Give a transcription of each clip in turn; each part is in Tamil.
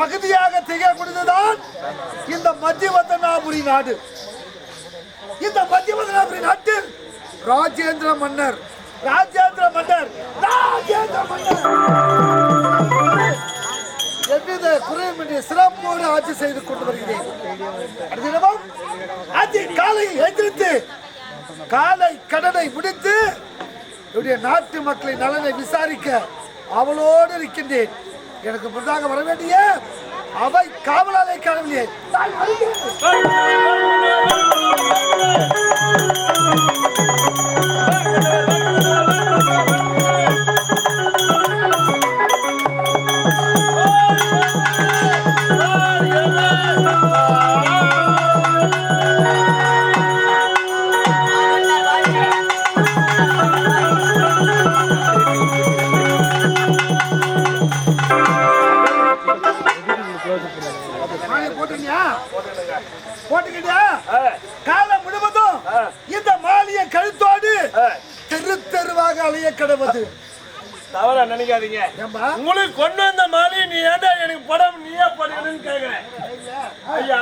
பகுதியாக திகழக்கூடியதுதான் இந்த மத்தியவதனாபுரி நாடு. இந்த மத்தியவதனாபுரி நாட்டில் ராஜேந்திர மன்னர். ராஜேந்திர மன்னர். ராஜேந்திர மன்னர். எவ்வித குறையுமின்றி சிறப்போடு ஆட்சி செய்து கொண்டு வருகிறேன். அடுத்த தினமும் எதிர்த்து காலை கடனை முடித்து என்னுடைய நாட்டு மக்களின் நலனை விசாரிக்க அவளோடு இருக்கின்றேன். எனக்கு முன்னதாக வர வேண்டிய அவை காவலாளை காணவில்லை உங்களுக்கு கொண்டு வந்த மாலி நீ ஏன்டா எனக்கு படம் நீயே படுக்கணும்னு கேக்குறேன் ஐயா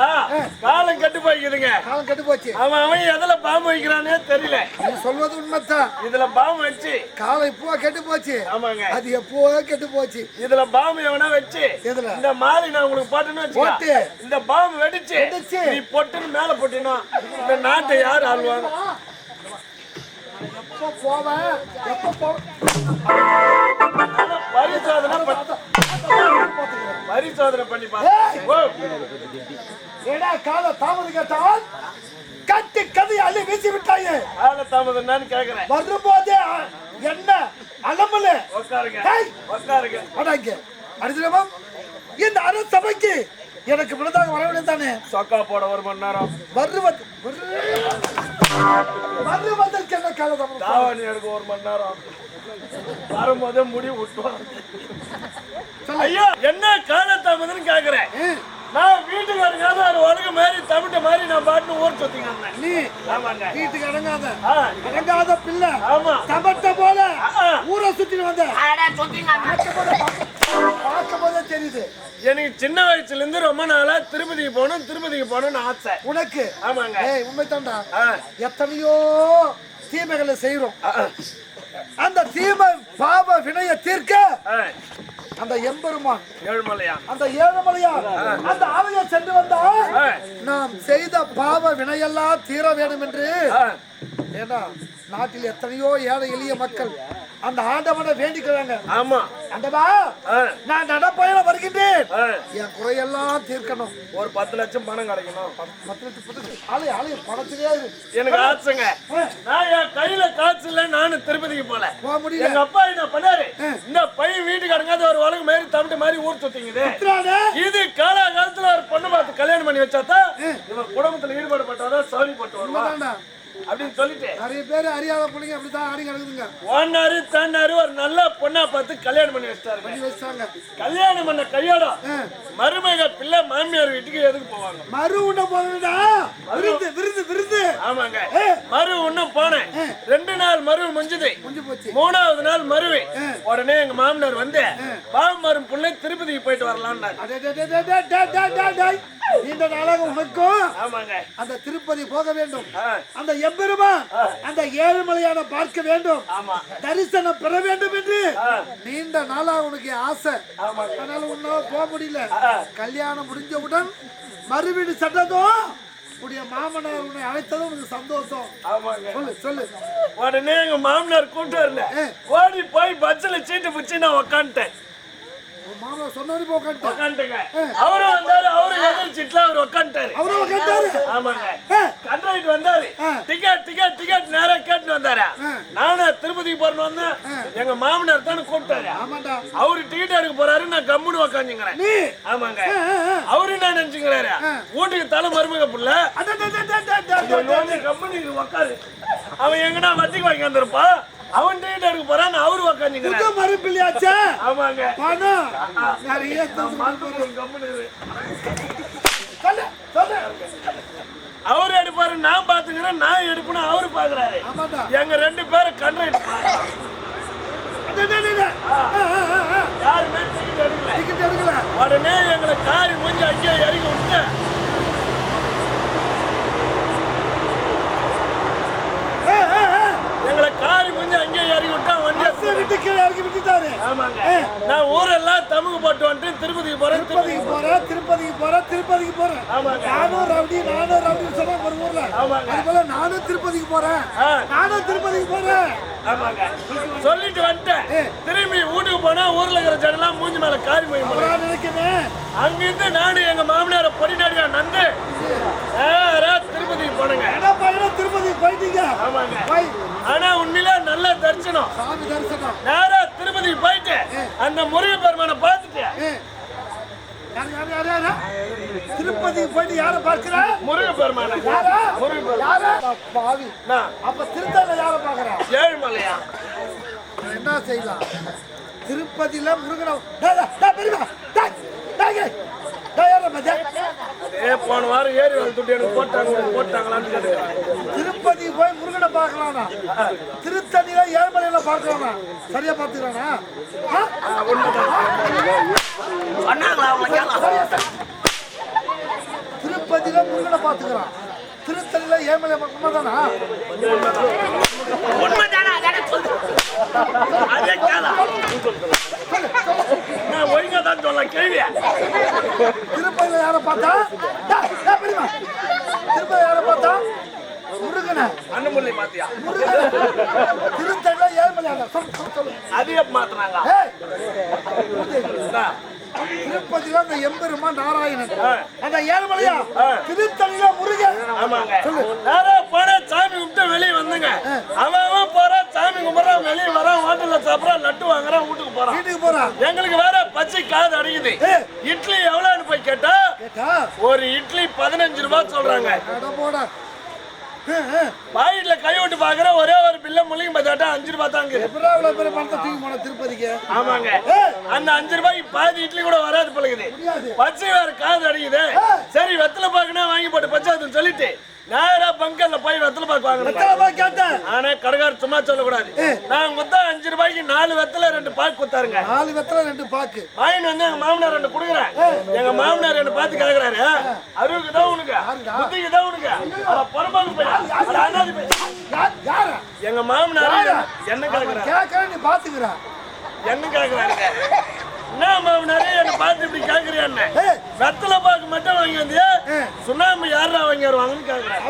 காலம் கெட்டு போய்க்குதுங்க. காலம் கெட்டு போச்சு. அவன் அவன் எதுல பாம்பு வைக்கிறானே தெரியல. நீ சொல்வது உண்மைதான். இதுல பாம்பு வச்சு. காலம் இப்போ கெட்டு போச்சு. ஆமாங்க. அது எப்போ கெட்டு போச்சு. இதுல பாம்பு எவனா வச்சு எதுல? இந்த மாலி நான் உங்களுக்கு போட்டேன்னு போட்டு. வச்சுக்க இந்த பாம்பு வெடிச்சு வெடிச்சு. நீ பொட்டுன்னு மேல போட்டினா இந்த நாட்டை யார் ஆளுவாங்க? எப்போ போவேன்? எப்போ போவேன் பரிசோதனை பரிசோதனை பண்ணி ஏடா கால தாமதம் கேட்டால் கட்டி கதை அள்ளி வீசி விட்டாயே. கால தாமதம்னான்னு கேக்குறேன். வரும்போதே என்ன அலமல உட்காருங்க. உட்காருங்க அடங்க அடுத்தவம் இந்த அரசபைக்கு எனக்கு முன்னதாக வர வேண்டியது தானே? சொக்கா போட ஒரு மணி நேரம். வருவது வருவதற்கு என்ன காலதாமதம் தாவாணி எடுக்க ஒரு மணி நேரம். வரும்போதே முடி விட்டுவாங்க ஐயா என்ன காலத்தாமதுன்னு கேக்குறேன். நான் வீட்டுக்கு வரங்காத ஒரு உலக மாதிரி தமிழ்ட்ட மாதிரி நான் பாட்டு ஊர் சுத்திங்க. நீ ஆமாங்க. வீட்டுக்கு அடங்காத அடங்காத பிள்ளை. ஆமா. தமட்ட போல. ஊரை சுத்திட்டு வந்த. பார்க்கும் போதே தெரியுது. எனக்கு சின்ன வயசுல இருந்து ரொம்ப நாளா திருப்பதிக்கு போகணும் திருப்பதிக்கு போகணும்னு ஆசை. உனக்கு? ஆமாங்க. ஏய் உண்மைதான்டா. ஆ, எத்தனையோ தீமைகளை செய்யறோம் அந்த தீமை பாவ வினைய தீர்க்க அந்த எம்பெருமான் ஏழுமலையா அந்த ஏழுமலையார் அந்த ஆலயம் சென்று வந்தால் நாம் செய்த பாவ வினையெல்லாம் தீர வேண்டும் என்று ஏன்னா நாட்டில் எத்தனையோ ஏழை எளிய மக்கள் அந்த ஆண்டவனை வேண்டிக்கிறாங்க. ஆமா. ஆண்டவா நான் நடப்பயணம் வருகின்றேன். என் குறையெல்லாம் தீர்க்கணும். ஒரு பத்து லட்சம் பணம் கிடைக்கணும். பத்து லட்சம் ஆலய ஆலய பணத்திலே. எனக்கு ஆசைங்க ஆ, நான் என் கையில காசு இல்ல நானும் திருப்பதிக்கு போல. போக முடியல. எங்க அப்பா என்ன பண்ணாரு? இந்த பையன் வீட்டுக்கு அடங்காத ஒரு உலக மாதிரி தமிழ் மாதிரி ஊர் சுத்திங்குது. இது காலகாலத்துல ஒரு பொண்ணு பார்த்து கல்யாணம் பண்ணி வச்சாதான் இவன் குடும்பத்துல ஈடுபாடு பட்டாதான் சௌரியப்பட்டு வருவான் உண்மைதான்டா. அப்படின்னு சொல்லிட்டு. நிறைய பேர் அறியாத பிள்ளைங்க அப்படிதான் ஆடி கிடக்குதுங்க. ஓனாரு தானாரு ஒரு நல்ல பொண்ணா பார்த்து கல்யாணம் பண்ணி வச்சிட்டாரு பண்ணி வச்சாங்க கல்யாணம் பண்ண கல்யாணம் மருமக பிள்ளை மாமியார் வீட்டுக்கு எதுக்கு போவாங்க? மறு உண்ண போனடா விருந்து விருந்து விருந்து. ஆமாங்க. மறு உண்ண போனேன். ரெண்டு நாள் மருவு முடிஞ்சது மூணாவது நாள் மருவு உடனே எங்க மாமனார் வந்து பாவமரும் பிள்ளை திருப்பதிக்கு போயிட்டு வரலாம்னாரு இந்த நாளாக உனக்கும் ஆமாங்க. அந்த திருப்பதி போக வேண்டும். அந்த எம் எம்பெருமான் அந்த ஏழுமலையான பார்க்க வேண்டும். தரிசனம் பெற வேண்டும் என்று. நீண்ட நாளா உனக்கு ஆசை. அதனால உன்னால போக முடியல. கல்யாணம் முடிஞ்சவுடன் மறுவீடு சட்டதும் உடைய மாமனார் உன்னை அழைத்ததும் உனக்கு சந்தோஷம். சொல்லு சொல்லு. உடனே எங்க மாமனார் கூட்டு வரல. ஓடி போய் பஸ்ல சீட்டு பிடிச்சி நான் உக்காந்துட்டேன். மாமா சொன்னாரு உட்காந்து உட்காந்துங்க அவரும் வந்தாரு அவரு எதிர்ச்சிட்டுல அவர் உட்காந்துட்டாரு அவரும் உட்காந்துட்டாரு ஆமாங்க. கண்ட்ராக்ட் வந்தாரு. டிக்கெட் டிக்கெட் டிக்கெட் நேரா கேட்டு வந்தாரு. நானும் திருப்பதி போறணும் எங்க மாமனார் தானே கூப்பிட்டாரு. அவரு டிக்கெட் எடுக்க போறாரு நான் கம்முன்னு உட்காந்துங்கிறேன் ஆமாங்க. அவரு என்ன நினைச்சுங்கிறாரு வீட்டுக்கு தலை மருமக புள்ள. கம்முன்னு உட்காரு அவன் எங்கன்னா வட்டிக்கு வாங்கி வந்திருப்பான்? அவன் டேட் எடுக்க போறான் அவரு உக்காந்துங்க மறுப்பிள்ளையாச்சா ஆமாங்க. பணம். நிறைய அவர் எடுப்பாரு நான் பாத்துக்கிறேன் நான் எடுப்பேன் அவரு பாக்குறாரு. எங்க ரெண்டு பேரும் கண்ணு யாருமே டிக்கெட் உடனே எங்களை காரி முடிஞ்சு அங்கேயே இறங்கி விட்டேன் காரி மூஞ்சி அங்கேயே இறங்கி விட்டா வண்டி விட்டு கீழே இறக்கி விட்டுட்டாரு. ஆமாங்க. நான் ஊரெல்லாம் தமிழ் போட்டு வந்துட்டு திருப்பதிக்கு போறேன் திருப்பதிக்கு போறேன் திருப்பதிக்கு போறேன் திருப்பதிக்கு போறேன். நானும் ரவுடி நானும் ரவுடி சொன்னா ஒரு ஊர்ல. அது போல நானும் திருப்பதிக்கு போறேன். நானும் திருப்பதிக்கு போறேன். ஆமாங்க. சொல்லிட்டு வந்துட்டேன். திரும்பி வீட்டுக்கு போனா ஊர்ல இருக்கிற ஜனெல்லாம் மூஞ்சி மேல காரி போய் நினைக்கிறேன் அங்கிருந்து நானும் எங்க மாமனார பொடிநாடியா நந்து நேரா திருப்பதிக்கு போனங்க பையனா திருப்பதி போயிட்டீங்க? ஆமாங்க. ஆனா நல்ல தரிசனம். சாமி தரிசனம். நேரா திருப்பதி போயிட்டு அந்த முருக பெருமானை பார்த்துட்டு. திருப்பதி போயிட்டு யார பார்க்கிற? முருக பெருமான. முருக பாவி. அப்ப திருத்தல யார பாக்குற ஏழுமலையா? என்ன செய்யலாம் திருப்பதியில முருகன பெரியமா ஏ போன வாரம் ஏறி வந்து துட்டு எனக்கு போட்டாங்க போட்டாங்களான்னு திருப்பதி போய் முருகனை பார்க்கலாம்னா. திருத்தணியில ஏழ்மலையில பார்க்கலாம்னா. சரியா பார்த்துக்கிறானா திருப்பதியில முருகனை பார்த்துக்கிறான் திருத்தல்ல ஏமல உண்மைதானா? உண்மைதானா அதே கேளா. நான் ஒழுங்கா தான் சொல்ல கேள்வியா திருப்பதியில யார பார்த்தா? திருப்பதி யார பார்த்தா? முருகன. அண்ணமுல்லை பாத்தியா முருகன. திருத்தல்ல ஏமல அது மாத்தினாங்க. திருப்பதியில அந்த எம்பெருமா நாராயணன். அந்த ஏழுமலையா? திருத்தணியில முருகன். போன சாமி கும்பிட்டு வெளியே வந்தங்க. அவன் போறான் சாமி கும்பிட்றான் வெளியே வரான் ஹோட்டல்ல சாப்பிட்றான் லட்டு வாங்குறான் வீட்டுக்கு போறான் வீட்டுக்கு போறான் எங்களுக்கு வேற பச்சை காது அடிக்குது. இட்லி எவ்வளவுன்னு போய் கேட்டா ஒரு இட்லி பதினஞ்சு ரூபாய் சொல்றாங்க. அட பாக்கெட்ல கை விட்டு பாக்குறேன் ஒரே ஒரு பில்ல முள்ளிங்க பார்த்தாட்டா அஞ்சு ரூபாய் தாங்க எப்படா இவ்வளவு பெரிய பணத்தை தூக்கி போன திருப்பதிக்கு? ஆமாங்க. அந்த அஞ்சு ரூபாய்க்கு பாதி இட்லி கூட வராது பழகுது பச்சை வேற காது அடிக்குது. சரி வெத்தலை பாக்குனா வாங்கி போட்டு பச்சை சொல்லிட்டு நேரா பங்கல்ல போய் வெத்தலை பாக்கு வாங்கணும். எத்தனை ரூபாய் கேட்டேன். ஆனா கடைக்காரர் சும்மா சொல்லக்கூடாது. நான் குத்தா அஞ்சு ரூபாய்க்கு நாலு வெத்தலை ரெண்டு பாக்கு குத்தாருங்க நாலு வெத்தலை ரெண்டு பாக்கு. வாங்கிட்டு வந்து எங்க மாமனார் ரெண்டு குடுக்குறேன் எங்க மாமனார் என்ன பார்த்து கேக்குறாரு. அருவுக்கு தான் உனக்கு. புத்திக்கு தான் உனக்கு. பரமாக்கு போய் அனாதி போய். யார் எங்க மாமனார் என்ன கேக்குறாரு? கேட்கற நீ பாத்துக்கிற. என்ன கேக்குறாருங்க என்ன நிறைய என்ன பார்த்து இப்படி கேட்கறியான்னு வெத்தலை பாக்கு மட்டும் வாங்கி வந்து சுண்ணாம்பு யாரா வாங்கி வருவாங்கன்னு கேட்கறேன்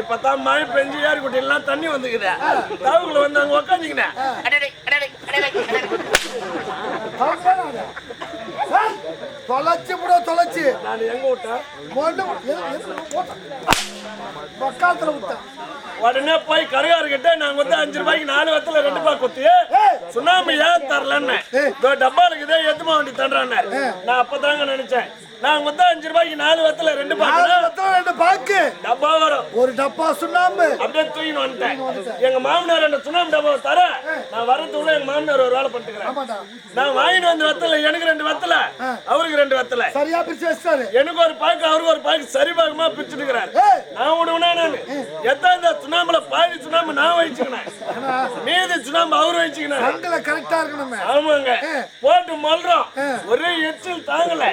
இப்பதான் மழை பெஞ்சு ஏறி தண்ணி வந்துக்குது. தவுக்குள்ள வந்து அங்க உக்காந்துக்கினேன் தொலைச்சு விட தொலைச்சு. நான் எங்க விட்டேன். பக்காத்துல விட்டேன். உடனே போய் கருகாருக்கிட்ட நாங்க வந்து அஞ்சு ரூபாய்க்கு நாலு வத்தல ரெண்டு பாக்கு குத்தி சுண்ணாம்பு ஏன் தரலன்னு. இதோ டப்பா இருக்குது எத்துமா வண்டி தண்டாரு நான் அப்பதாங்க நினைச்சேன். நான் மொத்தம் அஞ்சு ரூபாய்க்கு நாலு வத்தல ரெண்டு நாலு பாக்கணும் பத்திரம் ரெண்டு பாக்கு டப்பா வரும் ஒரு டப்பா சுண்ணாம்பு. அப்படியே தூக்கின்னு வந்துட்டேன். எங்க மாமனார் ரெண்டு சுண்ணாம்பு டப்பா தர நான் வரதுக்குள்ள எங்க மாமனார் ஒரு வேலை பண்ணிட்டுக்கிறேன் நான் வாங்கிட்டு வந்து வத்தல எனக்கு ரெண்டு வத்தல அவருக்கு ரெண்டு வத்தல. சரியா பிரிச்சு வச்சிட்டாரு. எனக்கு ஒரு பாக்கு அவருக்கு ஒரு பாக்கு சரி பாகமா பிரிச்சுட்டுக்கிறாரு நான் விடுவேனா நானு? எத்தனை இந்த சுண்ணாம்புல பாதி சுண்ணாம்பு நான் வச்சுக்கினேன் மீதி சுண்ணாம்பு அவரு வச்சுக்கினேன் கண்ணுல கரெக்டா இருக்கணுமே. ஆமாங்க. போட்டு மல்றோம். ஒரே எச்சில் தாங்கல.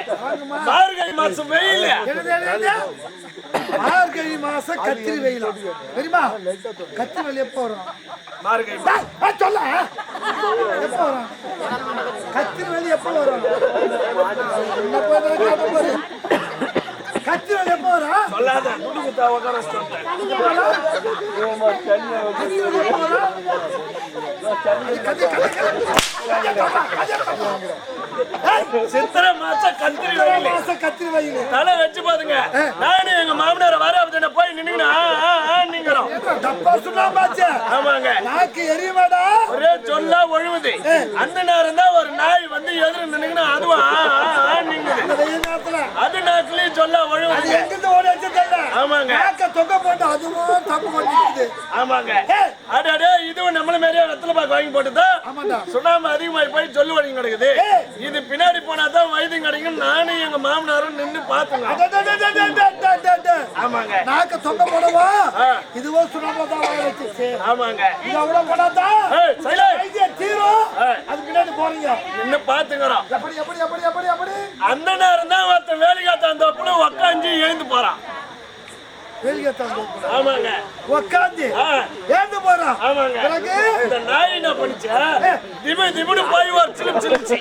மார்கழி மாசம் வெயில்? மார்கழி மாசம் கத்திரி வெயிலாம் தெரியுமா? கத்திரி வெயில் எப்போ வரும்? சொல்ல. எப்போ வரும்? கத்திரி வெயில் எப்போ வரும். கத்திரி வெயில் எப்போ வரும்? சொல்லாத துண்டு குத்தா உட்கார வச்சுட்டேன். எப்போ வரும்? கத்திரி வெயில் எப்போ வரும்? சித்திரை மாசம் கத்திரி மாசம் கத்திரி வெயில் தலை வச்சு பாருங்க நானும் எங்க மாமனார வர அப்படி போய் நின்னுங்கண்ணா டப்பா சுண்ணாம்பாச்சே ஆமாங்க. நாக்கு எரியுமாடா? ஒரே சொல்லா ஒழுகுது. அந்த நேரம் தான் ஒரு நாய் வந்து எதிர நின்னுங்கன்னா வெயில் நேரத்துல. அது நாக்குலயும் சொல்ல அது ஒழுகுது எங்கிருந்து ஓடி ஆமாங்க. நாக்க தொங்க போட்டு அதுவும் தப்பு ஆமாங்க. அடடே இதுவும் நம்மள மாதிரியே வெத்தலை பாக்கு வாங்கி போட்டுதா ஆமாண்டா சுண்ணாம்பு அதிகமாகி போய் சொல்லு வழி கிடக்குது. இது பின்னாடி போனா தான் வைத்தியம் கிடைக்கும். நானும் எங்க மாமனாரும் நின்னு பாத்துங்க. ஆமாங்க. நாக்க தொங்க போடவா? ஆ. இதுவும் சுண்ணாம்பு தான் வச்சிருச்சு. ஆமாங்க. இது அவ்வளவு. வைத்தியம் தீரும். அது பின்னாடி போறீங்க. நின்னு பாத்துக்கிறோம். எப்படி எப்படி எப்படி எப்படி எப்படி? அந்த நேரம் தான் ஒருத்தன் வேலைக்காத்த அந்த அப்புறம் உக்காஞ்சி எழுந்து போறான். வெளியே தந்து ஆமாங்க. உக்காந்து. ஆ, ஏந்து போறான் ஆமாங்க. பிறகு இந்த நாய் என்ன பண்ணுச்சு? திபு திபுன்னு போய் ஒரு சிலிம் சிலிச்சு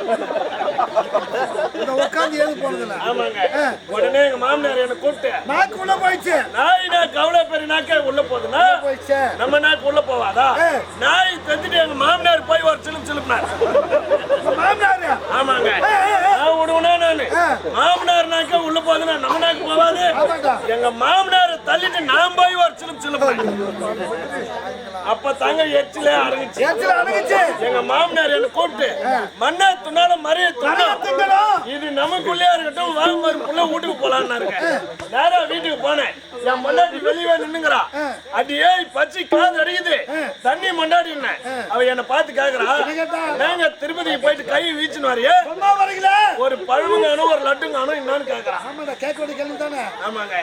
இந்த உக்காந்து ஏந்து போனதில்ல ஆமாங்க. உடனே எங்க மாமனார் என்ன கூப்பிட்டு நாக்கு உள்ள போயிடுச்சு. நாய் நான் கவலை பெரிய நாக்கே உள்ள போகுதுன்னா போயிடுச்சு. நம்ம நாக்கு உள்ள போவாதா. நாய் தந்துட்டு எங்க மாமனார் போய் ஒரு சிலிம் சிலிப்னார் மாமனாரு? ஆமாங்க. நான் விடுவேனா நானு. மாமனார் நாக்க உள்ள போகுதுன்னா நம்ம நாக்கு போவாது. எங்க மாமனார் தள்ளிட்டு நான் போய் ஒரு சிலிம் சிலிப்னேன் அப்ப தாங்க எச்சிலே அடங்குச்சு. எச்சில் எங்க மாமனார் என்ன கூப்பிட்டு மண்ணா துணால மறைய துணா திங்கணும் இது நமக்குள்ளே இருக்கட்டும் வாங்க மாதிரி புள்ள வீட்டுக்கு போலான்னாருங்க நேரா வீட்டுக்கு போனேன். என் மண்டாட்டி வெளியே நின்னுங்கிறா. அடி ஏய் பச்சை காது அடிக்குது. தண்ணி மண்டாடி அவ என்ன பார்த்து கேக்குறா? நாங்க திருப்பதிக்கு போயிட்டு கை வீச்சுன்னு வரையே? ஒரு பழமுங்கானும் ஒரு லட்டுங்கானும் என்னன்னு கேக்குறா. ஆமாடா கேட்க வேண்டிய கேள்வி தானே? ஆமாங்க.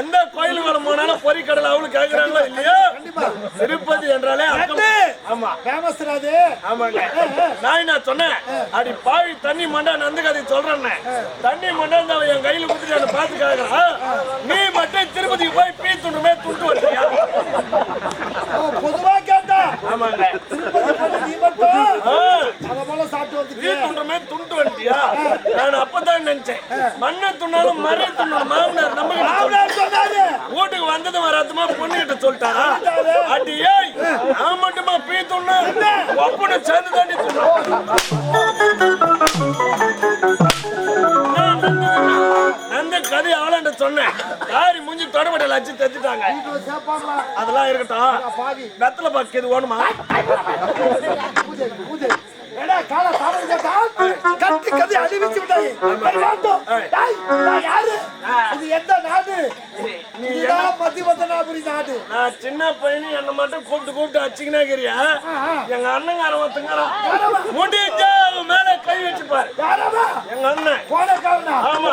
எந்த கோயிலுக்கு போனாலும் பொறிக்கடலை அவளுக்கு கேக்குறாங்களோ இல்லையோ? கண்டிப்பா. திருப்பதி என்றாலே. ஆமா. ஃபேமஸ் அது ஆமாங்க நான் என்ன சொன்னேன்? அடி பாவி தண்ணி மண்டா நந்து கதை சொல்றேன்னு தண்ணி மண்டா இந்த என் கையில கொடுத்துட்டு என்ன பார்த்து கேக்குறா நீ மட்டும் திருப்பதிக்கு போய் பீ துண்டுமே துண்டு வச்சியா? பொதுவா கேட்டா. ஆமாங்க திருப்பதி துண்டு வந்துட்டியா நான் அப்பதான் நினைச்சேன். மண்ணை துண்ணாலும் மறை துண்ணாலும் மாமனார் நம்ம வீட்டுக்கு வந்தது வராதுமா? பொண்ணுகிட்ட சொல்லிட்டாரா அடி ஏய் நான் மட்டுமா பீ துண்ணு? ஒப்பனை சேர்ந்து தாண்டி அந்த கதை அவளாண்ட சொன்னேன். யாரி மூஞ்சி தொடப்பட்ட லட்சி தச்சுட்டாங்க அதெல்லாம் இருக்கட்டும். வெத்தலை பாக்கு இது கத்தி கத்தி அழிவிச்சு விட்டாய். யாரு? இது எந்த நாடு? நீ இதுதான் மத்தியபத்தனாபுரி நாடு. நான் சின்ன பையனு என்ன மட்டும் கூப்பிட்டு கூப்பிட்டு அச்சிக்கினே இருக்கிறியா எங்க அண்ணங்காரன் ஒருத்தங்காரன் முடிஞ்சா மேல கை வச்சு பாரு யாரவா? எங்க அண்ணன். ஆமா.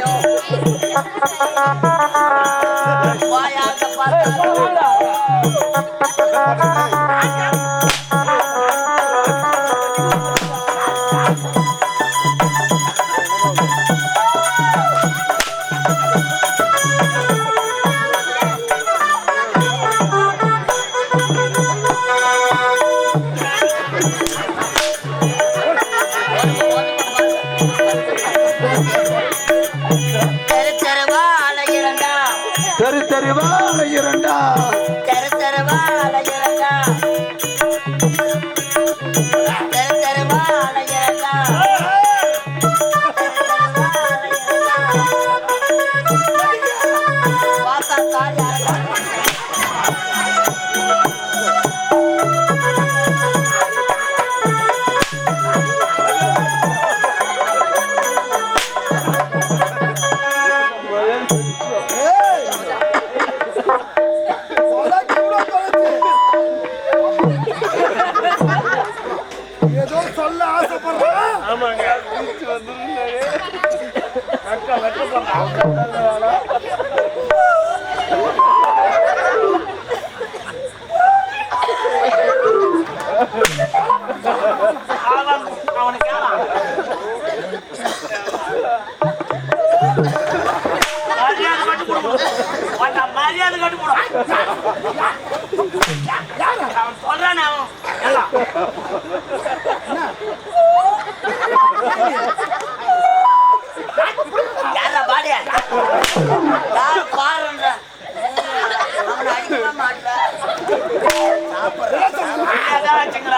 வாயாக பார்த்தா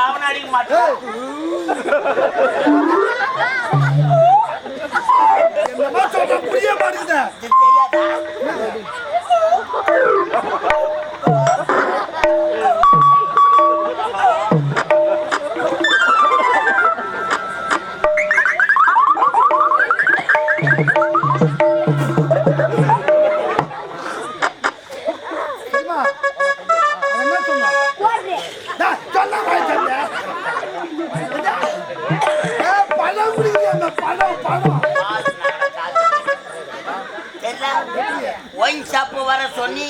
அவன் அடிக்க மாட்டான். புரிய மாட்டேங்குது. ஒயின் ஷாப்பு வர சொன்னி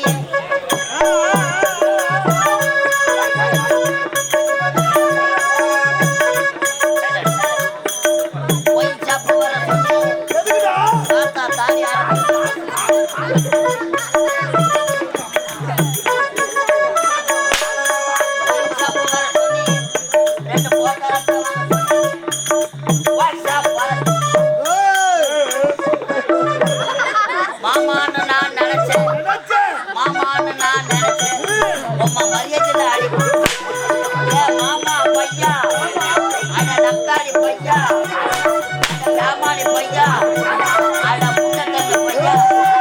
Yeah.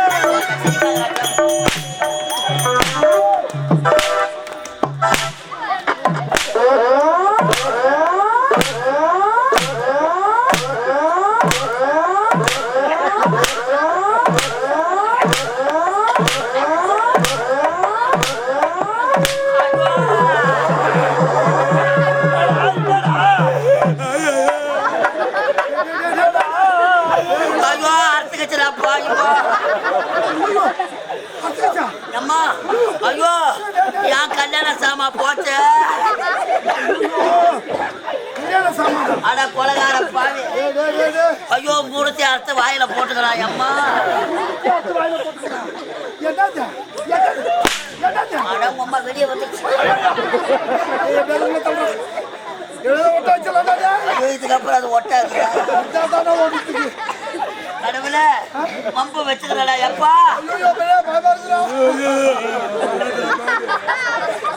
வெளியே. எழுத ஒட்ட இதுக்கப்புறம் அது ஒட்டாது அதான் தானே ஓடிட்டுருக்கு. கடவுள எப்பா?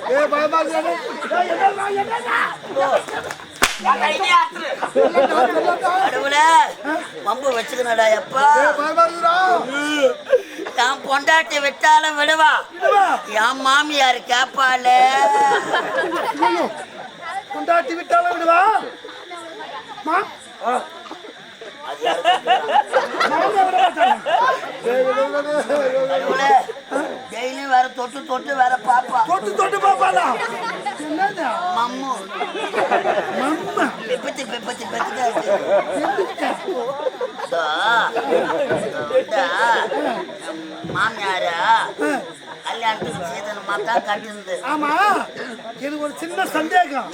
பெரிய பயமா. கடவுள வச்சுக்கிறடா எப்பா? என் பொண்டாட்டி விட்டாலும் விடுவா? என் மாமியார் கேப்பாளே. ஐயோ, கொண்டாட்டி விட்டாலும் விடுவா? மா. மாமா விட மாட்டாங்க. டேய், விடு, விடு, விடு, விடு. கடவுளே டெய்லியும் வேற தொட்டு தொட்டு வேற பாப்பா. தொட்டு தொட்டு பாப்பாளா? மம்மு. மம்மா. பிப்பத்தி பிப்பத்தி பிப்பத்தி மாமியாரா? கல்யாணத்துக்கு சீதனமா தான் கட்டிருந்து. ஆமா. எனக்கு ஒரு சின்ன சந்தேகம்.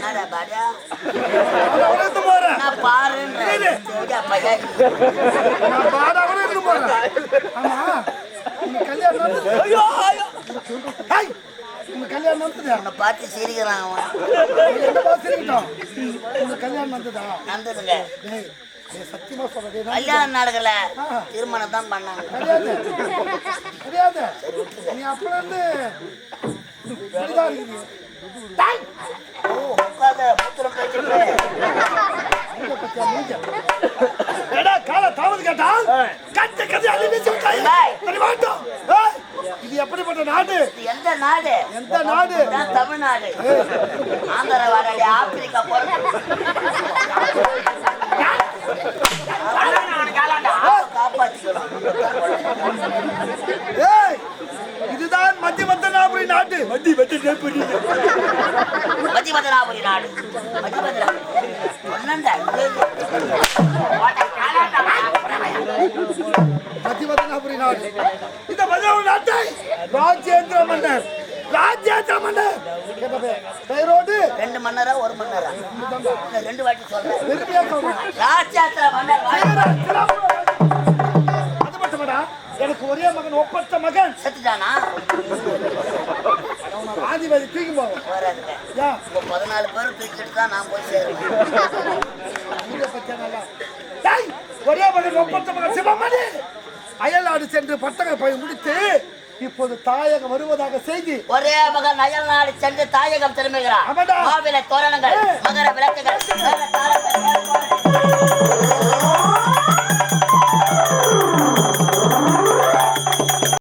பாருன்ற பாடா? கூட எடுத்து போறேன் ஆமா. கல்யாணம் ஐயோ ஐயோ. ஹாய் உங்க கல்யாணம் உன்னை பார்த்து சிரிக்கிறான் அவன். என்ன பாத்துக்கிட்டோம் உங்க கல்யாணம் டேய் டேய், சத்தியமா சொல்றேன் கல்யாணம் நடக்கல. திருமணம் தான் பண்ணாங்க. கிடையாது நீ அப்பல இருந்து இப்படிதான் இருக்கிறீங்க டேய், ஓ உட்காத மூத்திரம் பேச்சுட்டு மூஞ்ச பத்தியா மூஞ்ச? ஏடா, காலை தாவது கேட்டா? கட்டு கட்டி அள்ளி வீசி விட்டாய். டேய். சரி, வாட்டும். ஏய், இது எப்படிப்பட்ட நாடு இது எந்த நாடு எந்த நாடு தமிழ்நாடு ஆந்திர வாடகை ஆப்பிரிக்கா போறது காப்பாற்றிக்கலாம் மத்திய மத்தனாபுரி நாடு. மத்திய மத்தனாபுரி மதிமதனாபுரி நாடு. மதிமதனாபுரி ஒன்னண்டா மத்திய மத்தனாபுரி நாடு. இந்த மதுரை நாட்டை ராஜேந்திர மன்னர் ராஜேந்திர மன்னர். பெயரோடு? ரெண்டு மன்னரா ஒரு மன்னரா? ரெண்டு வாட்டி சொல்றேன். ராஜாத்திர மன்னர் ஒரே மகன் ஒப்பற்ற மகன். செத்துட்டானா? ஆதிவாதி தூக்கி போவோம் இப்போ பதினாலு பேர் தூக்கிட்டு தான் நான் போய் சேருவேன். ஒரே மகன் ஒப்பற்ற மகன் சிவமணி. அயல்நாடு சென்று பட்டக பயிர் முடித்து இப்போது தாயகம் வருவதாக செய்தி. ஒரே மகன் அயல் நாடு சென்று தாயகம் திரும்புகிறார். மாவிலை தோரணங்கள் மகர விளக்குகள்